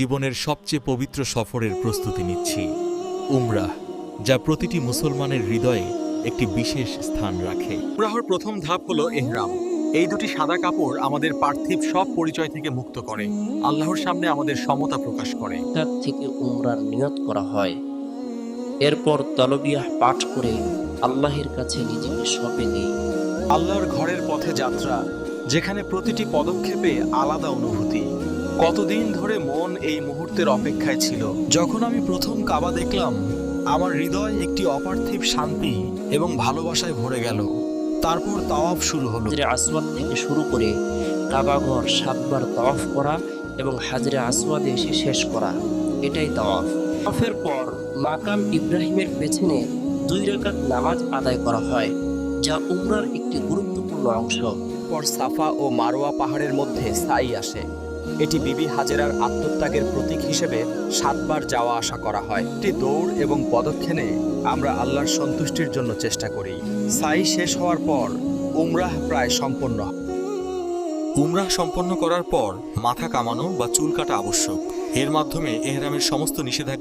জীবনের সবচেয়ে পবিত্র সফরের প্রস্তুতি নিচ্ছি। উমরাহ যা প্রতিটি মুসলমানের হৃদয়ে একটি বিশেষ স্থান রাখে। উমরাহর প্রথম ধাপ হলো এহরাম। এই দুটি সাদা কাপড় আমাদের পার্থিব সব পরিচয় থেকে মুক্ত করে। আল্লাহর সামনে আমাদের সমতা প্রকাশ করে। তার থেকে উমরার নিয়ত করা হয়। এরপর তলবিয়াহ পাঠ করে আল্লাহের কাছে নিজেকে সঁপে দিই আল্লাহর ঘরের পথে যাত্রা যেখানে প্রতিটি পদক্ষেপে আলাদা অনুভূতি। কতদিন ধরে মন এই মুহূর্তের অপেক্ষায় ছিল? যখন আমি প্রথম কাবা দেখলাম আমার হৃদয় একটি অপার্থিব শান্তি এবং ভালোবাসায় ভরে গেল। তারপর তাওয়াফ শুরু হলো। আসওয়াদ থেকে শুরু করে কাবাঘর সাতবার তাওয়াফ করা এবং হাজরে আসওয়াদে এসে শেষ করা এটাই তাওয়াফ। তাওয়াফের পর মাকাম ইব্রাহিমের পেছনে দুই রাকাত নামাজ আদায় করা হয় যা উমরার একটি গুরুত্বপূর্ণ অংশ। পর সাফা ও মারোয়া পাহাড়ের মধ্যে সাই আসে। এটি বিবি হাজেরার আত্মত্যাগের প্রতীক হিসেবে সাতবার যাওয়া আসা করা হয়। একটি দৌড় এবং পদক্ষেপে আমরা আল্লাহর সন্তুষ্টির জন্য চেষ্টা করি। সাই শেষ হওয়ার পর উমরাহ প্রায় সম্পন্ন উমরাহ সম্পন্ন করার পর মাথা কামানো বা চুল কাটা আবশ্যক। এর মাধ্যমে এহরামের সমস্ত নিষেধাজ্ঞা